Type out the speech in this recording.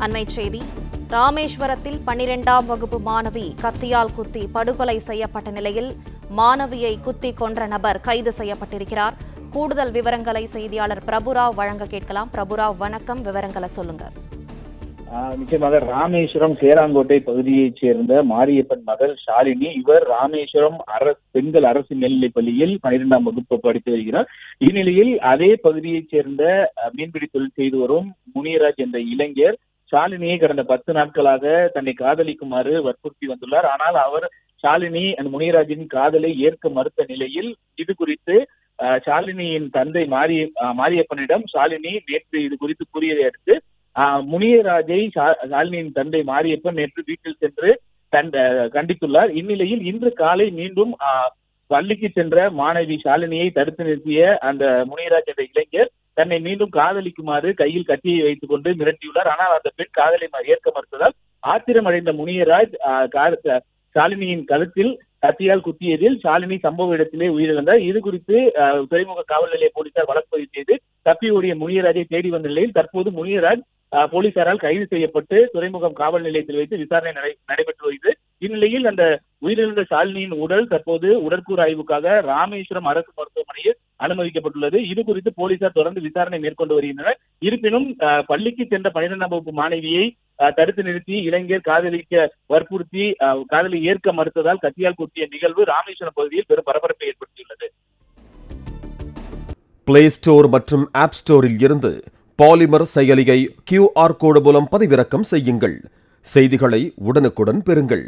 அண்மை செய்தி. ராமேஸ்வரத்தில் பன்னிரெண்டாம் வகுப்பு மாணவி கத்தியால் குத்தி படுகொலை செய்யப்பட்ட நிலையில் மாணவியை குத்தி கொன்ற நபர் கைது செய்யப்பட்டிருக்கிறார். கூடுதல் விவரங்களை செய்தியாளர் பிரபுராவ் வழங்க கேட்கலாம். பிரபுராவ் வணக்கம். விவரங்களை சொல்லுங்க. நிச்சயமாக ராமேஸ்வரம் சேராங்கோட்டை பகுதியைச் சேர்ந்த மாரியப்பன் மகள் ஷாலினி இவர் ராமேஸ்வரம் அரசு பெண்கள் அரசு மேல்நிலைப் பள்ளியில் பன்னிரெண்டாம் வகுப்பு படித்து வருகிறார். இந்நிலையில் அதே பகுதியைச் சேர்ந்த அஹ், மீன்பிடி தொழில் செய்து வரும் முனியராஜ் என்ற இளைஞர் ஷாலினியை கடந்த பத்து நாட்களாக தன்னை காதலிக்குமாறு வற்புறுத்தி வந்துள்ளார். ஆனால் அவர் ஷாலினி அந்த முனிராஜின் காதலை ஏற்க மறுத்த நிலையில் இது குறித்து ஷாலினியின் தந்தை மாரிய மாரியப்பனிடம் ஷாலினி நேற்று இது குறித்து கூறியதை அடுத்து முனியராஜை ஷா- ஷாலினியின் தந்தை மாரியப்பன் நேற்று வீட்டில் சென்று கண்ட கண்டித்துள்ளார். இந்நிலையில் இன்று காலை மீண்டும் பள்ளிக்கு சென்ற மாணவி ஷாலினியை தடுத்து நிறுத்திய அந்த முனியராஜ் என்ற இளைஞர் தன்னை மீண்டும் காதலிக்குமாறு கையில் கத்தியை வைத்துக் கொண்டு மிரட்டியுள்ளார். ஆனால் அந்த பெண் காதலை ஏற்க மறுத்ததால் ஆத்திரமடைந்த முனியராஜ் ஷாலினியின் கழுத்தில் கத்தியால் குத்தியதில் ஷாலினி சம்பவ இடத்திலே உயிரிழந்தார். இது குறித்து துறைமுக காவல் நிலைய போலீசார் வழக்கு பதிவு செய்து தப்பி ஓடிய முனியராஜை தேடி வந்த நிலையில் தற்போது முனியராஜ் போலீசாரால் கைது செய்யப்பட்டு துறைமுகம் காவல் நிலையத்தில் வைத்து விசாரணை நடை- நடைபெற்று வருகிறது. இந்நிலையில் அந்த உயிரிழந்த ஷாலினியின் உடல் தற்போது உடற்கூறு ஆய்வுக்காக ராமேஸ்வரம் அரசு மருத்துவமனையில் அனுமதிக்கப்பட்டுள்ளது. இது குறித்து போலீசார் தொடர்ந்து விசாரணை மேற்கொண்டு வருகின்றனர். இருப்பினும் பள்ளிக்கு சென்ற பனிரெண்டாம் வகுப்பு மாணவியை தடுத்து நிறுத்தி இளைஞர் காதலிக்க வற்புறுத்தி காதலை ஏற்க மறுத்ததால் கத்தியால் குத்திய நிகழ்வு ராமேஸ்வரம் பகுதியில் பெரும் பரபரப்பை ஏற்படுத்தியுள்ளது. பிளே ஸ்டோர் மற்றும் ஆப் ஸ்டோரில் இருந்து பாலிமர் செயலியை கியூஆர் கோடு மூலம் பதிவிறக்கம் செய்யுங்கள். செய்திகளை உடனுக்குடன் பெறுங்கள்.